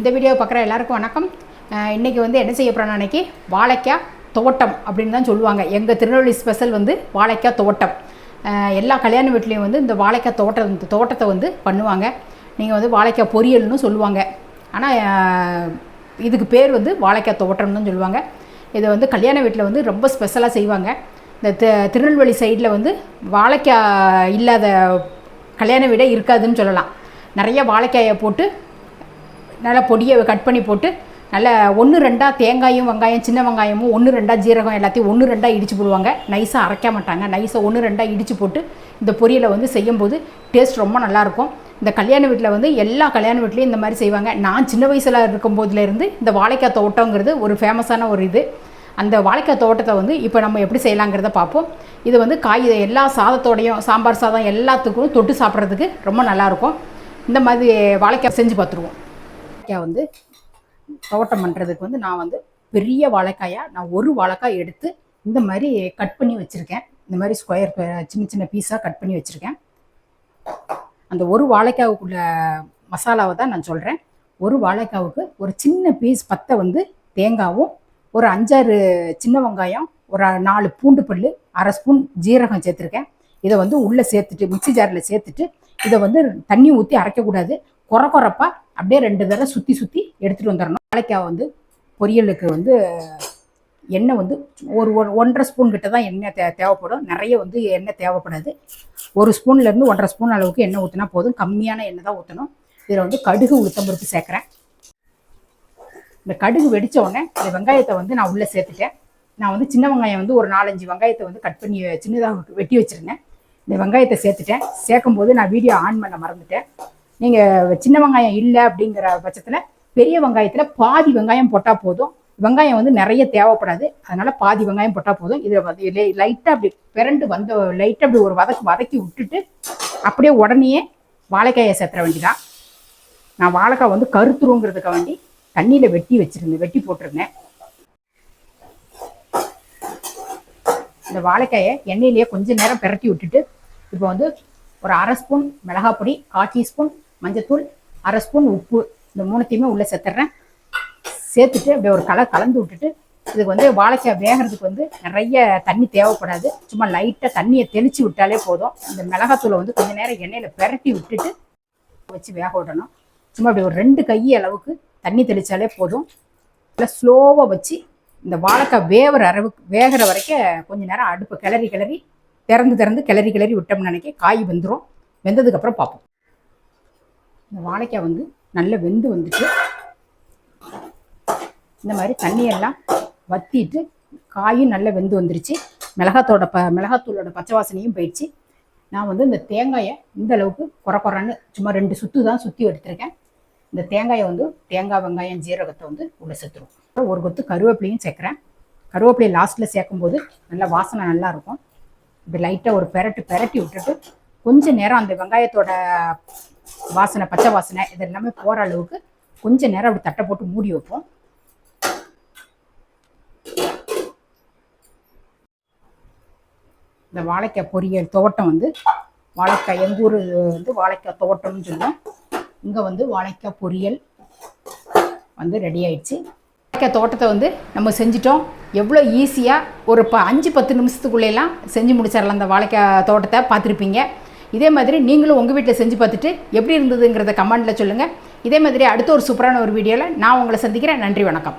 இந்த வீடியோ பார்க்குற எல்லாருக்கும் வணக்கம். இன்றைக்கி வந்து என்ன செய்ய போகிறோம் அன்னைக்கு? வாழைக்காய் தோட்டம் அப்படின்னு தான் சொல்லுவாங்க. எங்கள் திருநெல்வேலி ஸ்பெஷல் வந்து வாழைக்காய் தோட்டம். எல்லா கல்யாண வீட்லேயும் வந்து இந்த வாழைக்காய் தோட்டம் இந்த தோட்டத்தை வந்து பண்ணுவாங்க. நீங்கள் வந்து வாழைக்காய் பொரியல்னு சொல்லுவாங்க. ஆனால் இதுக்கு பேர் வந்து வாழைக்காய் தோட்டம்னு தான் சொல்லுவாங்க. இதை வந்து கல்யாண வீட்டில் வந்து ரொம்ப ஸ்பெஷலாக செய்வாங்க. இந்த திருநெல்வேலி சைடில் வந்து வாழைக்காய் இல்லாத கல்யாண வீடே இருக்காதுன்னு சொல்லலாம். நிறைய வாழைக்காயை போட்டு நல்லா பொடியை கட் பண்ணி போட்டு நல்லா ஒன்று ரெண்டாக தேங்காயும் வெங்காயம் சின்ன வெங்காயமும் ஒன்று ரெண்டாக ஜீரகம் எல்லாத்தையும் ஒன்று ரெண்டாக இடித்து போடுவாங்க. நைஸாக அரைக்க மாட்டாங்க. நைஸாக ஒன்று ரெண்டாக இடித்து போட்டு இந்த பொரியலை வந்து செய்யும்போது டேஸ்ட் ரொம்ப நல்லாயிருக்கும் இந்த கல்யாண வீட்டில் வந்து எல்லா கல்யாண வீட்லேயும் இந்த மாதிரி செய்வாங்க. நான் சின்ன வயசில் இருக்கும் போதுலேருந்து இந்த வாழைக்காய் தோட்டங்கிறது ஒரு ஃபேமஸான ஒரு இது. அந்த வாழைக்காய் தோட்டத்தை வந்து இப்போ நம்ம எப்படி செய்யலாங்கிறத பார்ப்போம். இது வந்து காய் எல்லா சாதத்தோடையும் சாம்பார் சாதம் எல்லாத்துக்கும் தொட்டு சாப்பிட்றதுக்கு ரொம்ப நல்லாயிருக்கும் இந்த மாதிரி வாழைக்காய் செஞ்சு பார்த்துருவோம். வாழைக்காய் வந்து தோட்டம் பண்ணுறதுக்கு வந்து நான் வந்து பெரிய வாழைக்காயாக நான் ஒரு வாழைக்காய் எடுத்து இந்த மாதிரி கட் பண்ணி வச்சுருக்கேன். இந்த மாதிரி ஸ்கொயர் சின்ன சின்ன பீஸாக கட் பண்ணி வச்சுருக்கேன். அந்த ஒரு வாழைக்காவுக்குள்ள மசாலாவை தான் நான் சொல்கிறேன் ஒரு வாழைக்காவுக்கு ஒரு சின்ன பீஸ் பத்தை வந்து தேங்காவும் ஒரு அஞ்சாறு சின்ன வெங்காயம் ஒரு நாலு பூண்டு பல்லு அரை ஸ்பூன் ஜீரகம் சேர்த்துருக்கேன். இதை வந்து உள்ளே சேர்த்துட்டு மிக்சி ஜாரில் சேர்த்துட்டு இதை வந்து தண்ணி ஊற்றி அரைக்கக்கூடாது. குறை குறைப்பா அப்படியே ரெண்டு தடவை சுற்றி சுற்றி எடுத்துகிட்டு வந்துடணும் வாழைக்காய் வந்து பொரியலுக்கு வந்து எண்ணெய் வந்து ஒரு ஒன்றரை ஸ்பூன் கிட்ட தான் எண்ணெய் தே தேவைப்படும். நிறைய வந்து எண்ணெய் தேவைப்படாது. ஒரு ஸ்பூன்லேருந்து ஒன்றரை ஸ்பூன் அளவுக்கு எண்ணெய் ஊற்றினா போதும். கம்மியான எண்ணெய் தான் ஊற்றணும் இதில் வந்து கடுகு உளுத்தம்பருப்பு சேர்க்குறேன். இந்த கடுகு வெடித்த உடனே இந்த வெங்காயத்தை வந்து நான் உள்ளே சேர்த்துட்டேன். நான் வந்து சின்ன வெங்காயம் வந்து ஒரு நாலஞ்சு வெங்காயத்தை வந்து கட் பண்ணி சின்னதாக வெட்டி வச்சுருந்தேன். இந்த வெங்காயத்தை சேர்த்துட்டேன். சேர்க்கும் போது நான் வீடியோ ஆன் பண்ண மறந்துட்டேன். நீங்கள் சின்ன வெங்காயம் இல்லை அப்படிங்கிற பட்சத்தில் பெரிய வெங்காயத்தில் பாதி வெங்காயம் போட்டால் போதும். வெங்காயம் வந்து நிறைய தேவைப்படாது. அதனால பாதி வெங்காயம் போட்டால் போதும். இதை வந்து லைட்டாக அப்படி பிறண்டு வந்த லைட்டாக அப்படி ஒரு வதக்கு வதக்கி விட்டுட்டு அப்படியே உடனேயே வாழைக்காயை சேர்த்துற வேண்டிதான். நான் வாழைக்காய் வந்து கருத்துருங்கிறதுக்கு வேண்டி தண்ணியில் வெட்டி வச்சிருந்தேன். வெட்டி போட்டிருந்தேன். இந்த வாழைக்காயை எண்ணெயிலேயே கொஞ்ச நேரம் பிரட்டி விட்டுட்டு இப்போ வந்து ஒரு அரை ஸ்பூன் மிளகாப்பொடி கால் டீஸ்பூன் மஞ்சத்தூள் அரை ஸ்பூன் உப்பு இந்த மூணுத்தையுமே உள்ளே சேர்த்துட்றேன். சேர்த்துட்டு அப்படியே ஒரு கலர் கலந்து விட்டுட்டு இதுக்கு வந்து வாழைக்காய் வேகிறதுக்கு வந்து நிறைய தண்ணி தேவைப்படாது. சும்மா லைட்டாக தண்ணியை தெளித்து விட்டாலே போதும். இந்த மிளகாத்தூளை வந்து கொஞ்ச நேரம் எண்ணெயில் பிரட்டி விட்டுட்டு வச்சு வேக விடணும். சும்மா அப்படி ஒரு ரெண்டு கை அளவுக்கு தண்ணி தெளித்தாலே போதும். இல்லை ஸ்லோவாக வச்சு இந்த வாழைக்காய் வேகிற அளவுக்கு வேகிற வரைக்கும் கொஞ்ச நேரம் அடுப்பை கிளறி கிளறி திறந்து திறந்து கிளறி கிளறி விட்டோம்னு நினைக்க காய் வெந்துடும் வெந்ததுக்கப்புறம் பார்ப்போம். இந்த வாழைக்காய் வந்து நல்லா வெந்து வந்துட்டு இந்த மாதிரி தண்ணியெல்லாம் வத்திட்டு காயும் நல்லா வெந்து வந்துருச்சு. மிளகாத்தோட ப மிளகாத்தூளோட பச்சை வாசனையும் போயிடுச்சு. நான் வந்து இந்த தேங்காயை இந்த அளவுக்கு குறை குறைன்னு சும்மா ரெண்டு சுத்து தான் சுற்றி எடுத்திருக்கேன். இந்த தேங்காயை வந்து தேங்காய் வெங்காயம் ஜீரகத்தை வந்து உள்ளே சேர்த்துருவோம். அப்புறம் ஒரு கொத்து கருவேப்பிலையும் சேர்க்குறேன். கருவேப்பிலையை லாஸ்ட்டில் சேர்க்கும்போது நல்லா வாசனை நல்லா இருக்கும். இப்படி லைட்டாக ஒரு பெரட்டு பெரட்டி விட்டுட்டு கொஞ்சம் நேரம் அந்த வெங்காயத்தோட வாசனை பச்சை வாசனை இது எல்லாமே போகிற அளவுக்கு கொஞ்ச நேரம் அப்படி தட்டை போட்டு மூடி வைப்போம். இந்த வாழைக்காய் பொரியல் தோட்டம் வந்து வாழைக்காய் எங்கள் ஊர் வந்து வாழைக்காய் தோட்டம்னு சொல்லுவோம் இங்கே வந்து வாழைக்காய் பொரியல் வந்து ரெடி ஆயிடுச்சு. வாழைக்காய் தோட்டத்தை வந்து நம்ம செஞ்சிட்டோம். எவ்வளோ ஈஸியாக ஒரு ப அஞ்சு பத்து நிமிஷத்துக்குள்ளேலாம் செஞ்சு முடிச்சிடலாம் அந்த வாழைக்காய் தோட்டத்தை. பார்த்துருப்பீங்க. இதே மாதிரி நீங்களும் உங்கள் வீட்டில் செஞ்சு பார்த்துட்டு எப்படி இருந்ததுங்கிறத கமெண்ட்டில் சொல்லுங்கள் இதே மாதிரி அடுத்த ஒரு சூப்பரான ஒரு வீடியோவில் நான் உங்களை சந்திக்கிறேன். நன்றி வணக்கம்.